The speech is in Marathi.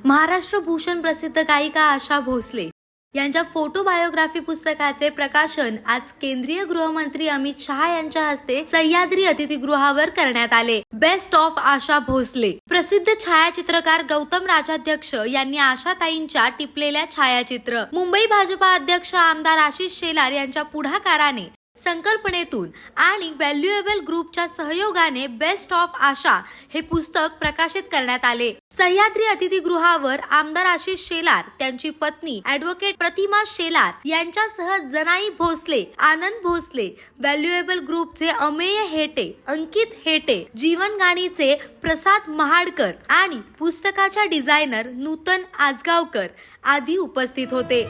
महाराष्ट्र भूषण प्रसिद्ध गायिका आशा भोसले यांच्या फोटो बायोग्राफी पुस्तकाचे प्रकाशन आज केंद्रीय गृहमंत्री अमित शहा यांच्या हस्ते सह्याद्री अतिथीगृहावर करण्यात आले. Best of Asha Bhosle. प्रसिद्ध छायाचित्रकार गौतम राजाध्यक्ष यांनी आशाताईंच्या टिपलेल्या छायाचित्र. मुंबई भाजपा अध्यक्ष आमदार आशिष शेलार यांच्या पुढाकाराने संकल्पनेतून आणि व्हॅल्युएबल ग्रुपच्या सहयोगाने बेस्ट ऑफ आशा हे पुस्तक प्रकाशित करण्यात आले. सह्याद्री अतिथीगृहावर आमदार आशिष शेलार त्यांची पत्नी ऍडव्होकेट प्रतिमा शेलार यांच्यासह जनाई भोसले आनंद भोसले व्हॅल्युएबल ग्रुपचे अमेय हेटे अंकित हेटे जीवन गाणीचे प्रसाद महाडकर आणि पुस्तकाच्या डिझायनर नूतन आजगावकर आदी उपस्थित होते.